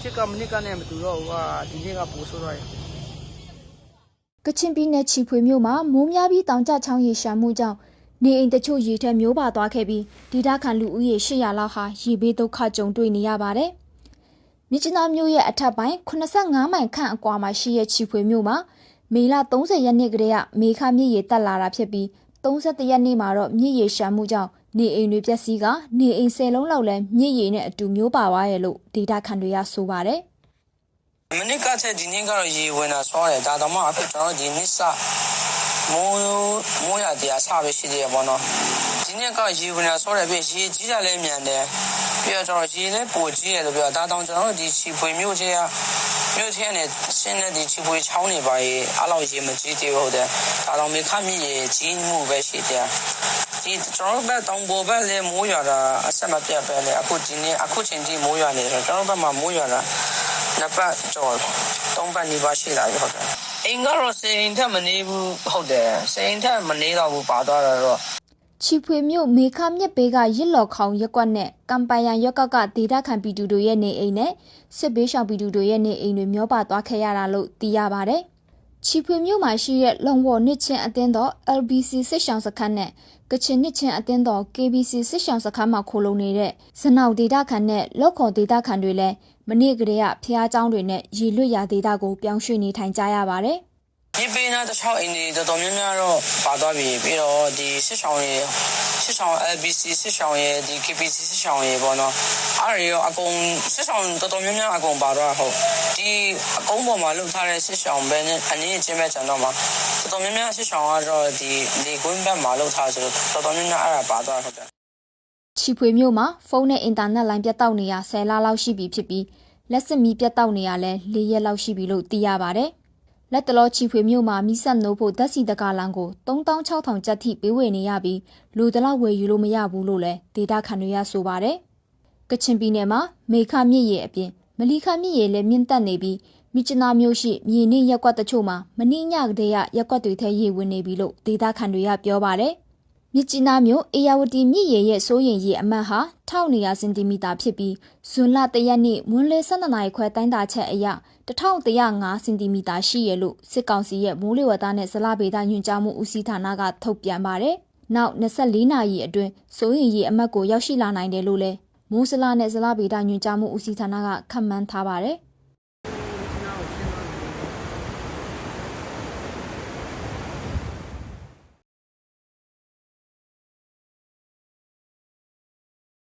ဖြစ်ကမနစ်ကနဲ့မတူတော့ဘူးဟာဒီနေ့ကပိုဆိုးတော့တယ်ကချင်ပြည်နယ်ချီဖွေမြို့မှာမိုးများပြီးတောင်ကျချောင်းရေရှာမှုကြောင့်နေအိမ်တချို့ရေထက်မျိုးပါသွားခဲ့ပြီးဒေသခံလူဦးရေ800လောက်ဟာရေဘေးဒုက္ခကြုံတွေ့နေရပါတယ်။မြစ်ကြီးနားမြို့ရဲ့အထက်ပိုင်း85မိုင်ခန့်အကွာမှာရှိတဲ့ချီဖွေမြို့မှာမေလ30ရက်နေ့ကတည်းကမေခမြစ်ရေတက်လာတာဖြစ်ပြီး31ရက်နေ့မှာတော့မြစ်ရေရှာမှုကြောင့် နေအိမ်တွေပျက်စီးကနေအိမ်10လုံးလောက်လည်းမြစ်ရေနဲ့အတူမျိုးပါသွားရဲ့လို့ဒေသခံတွေကဆိုပါတယ်မနစ်ကချက်ဒီနေ့ကတော့ရေဝင်တာဆောတယ်ဒါတော့မှအခုကျွန်တော်ဒီနေ့စမိုးမိုးရတရားစပဲရှိသေးရပေါ့နော်ဒီနေ့ကရေဝင်တာဆောတယ်ပြီးရေကြီးတာလည်းမြန်တယ်ပြီးတော့ကျွန်တော်ရေလည်းပိုကြီးတယ်လို့ပြောဒါတောင်ကျွန်တော်ဒီချီဖွေမြို့ချင်းကမြို့ချင်းနဲ့ရှင်းတဲ့ဒီချီဖွေချောင်းနေပါရေအဲ့လောက်ရေမကြီးသေးဘူးဟုတ်တယ်ဒါတော့မေခမြင့်ရေကြီးမှုပဲရှိတယ် ဒီကျွန်တော်ဘက်တောင်ပေါ်ဘက်လည်းမိုးရွာတာအဆက်မပြတ်ပဲလေအခုဒီနေ့အခုချိန်ကြီးမိုးရွာနေတယ်ကျွန်တော်ဘက်မှာမိုးရွာတာနှစ်ပတ်ကျော်သုံးပတ်နေပါရှိလာပြီဟုတ်တယ်အိမ်ကတော့စိန်ထက်မနေဘူးဟုတ်တယ်စိန်ထက်မနေတော့ဘူးပါသွားတာတော့ချီဖွေမြို့မေခမြက်ဘေးကရစ်လော်ခေါင်ရက်ကွက်နဲ့ကံပန်ရန်ရက်ကွက်ကဒေသခံပြည်သူတို့ရဲ့နေအိမ်နဲ့စစ်ဘေးရှောင်ပြည်သူတို့ရဲ့နေအိမ်တွေမျောပါသွားခဲ့ရတာလို့သိရပါတယ်။ ချီဖွေမြို့မှာရှိတဲ့လုံဝေါ်နှစ်ချင်းအသင်းတော် LBC စစ်ရှောင်စခန်းနဲ့ကချင်နှစ်ချင်းအသင်းတော် KBC စစ်ရှောင်စခန်းမှာခိုလုံနေတဲ့ဇနောက်ဒေသခံနဲ့လောက်ခေါ်ဒေသခံတွေလည်းမနေ့ကတည်းကဖျားเจ้าတွေနဲ့ရေလွတ်ရာဒေသကိုပြောင်းရွှေ့နေထိုင်ကြရပါတယ်။ ဒီပေးနာတစ်ချောင်းအိမ်တွေတော်တော်များများတော့ပါသွားပြီပြီးတော့ဒီစစ်ဆောင်ရေစစ်ဆောင် LBC စစ်ဆောင်ရေဒီ KPC စစ်ဆောင်ရေပေါ့နော်အားရရောအကုန်စစ်ဆောင်တော်တော်များများအကုန်ပါသွားဟုတ်ဒီအကုန်ပေါ်မှာလုပ်ထားတဲ့စစ်ဆောင်ပဲနဲ့အနည်းချင်းပဲကျန်တော့မှာတော်တော်များများစစ်ဆောင်ကတော့ဒီလေကွင်းဘက်မှာလုပ်ထားဆိုတော့တော်တော်များများအဲ့ဒါပါသွားဟုတ်တယ်ချီဖွေမြို့မှာဖုန်းနဲ့အင်တာနက်လိုင်းပြတ်တောက်နေရ10လလောက်ရှိပြီဖြစ်ပြီးလက်စစ်မီးပြတ်တောက်နေရလဲ၄ရက်လောက်ရှိပြီလို့သိရပါတယ်။ လက်တလောချီဖွေမြို့မှာမီးဆက်နိုးဖို့ဓာတ်စီတကာလန်ကို3600ကျပ်ထိပေးဝေနေရပြီးလူတလောက်ဝယ်ယူလို့မရဘူးလို့လဲဒေတာခန်တွေကဆိုပါတယ်။ကချင်ပြည်နယ်မှာမေခမြစ်ရေအပြင်မလီခမြစ်ရေလည်းမြင့်တက်နေပြီးမြစ်ချနာမြို့ရှိမြေနစ်ရက်ကွက်တချို့မှာမနှိညကတဲ့ရရက်ကွက်တွေထဲရေဝင်နေပြီလို့ဒေတာခန်တွေကပြောပါတယ်။ မြစ်ကြီးနားမြို့အေယာဝတီမြစ်ရေရဲ့စိုးရင်ရေအမှတ်ဟာ1900စင်တီမီတာဖြစ်ပြီးဇွန်လတရက်နေ့မွန်းလယ်12နာရီခွဲတိုင်းတာချက်အရ1105စင်တီမီတာရှိရလို့စစ်ကောင်စီရဲ့မိုးလေဝသနဲ့ဇလဗေဒညွှန်ကြားမှုဦးစီးဌာနကထုတ်ပြန်ပါတယ်။နောက်24နာရီအတွင်းစိုးရင်ရေအမှတ်ကိုရောက်ရှိလာနိုင်တယ်လို့လဲမိုးစလာနဲ့ဇလဗေဒညွှန်ကြားမှုဦးစီးဌာနကခန့်မှန်းထားပါတယ်။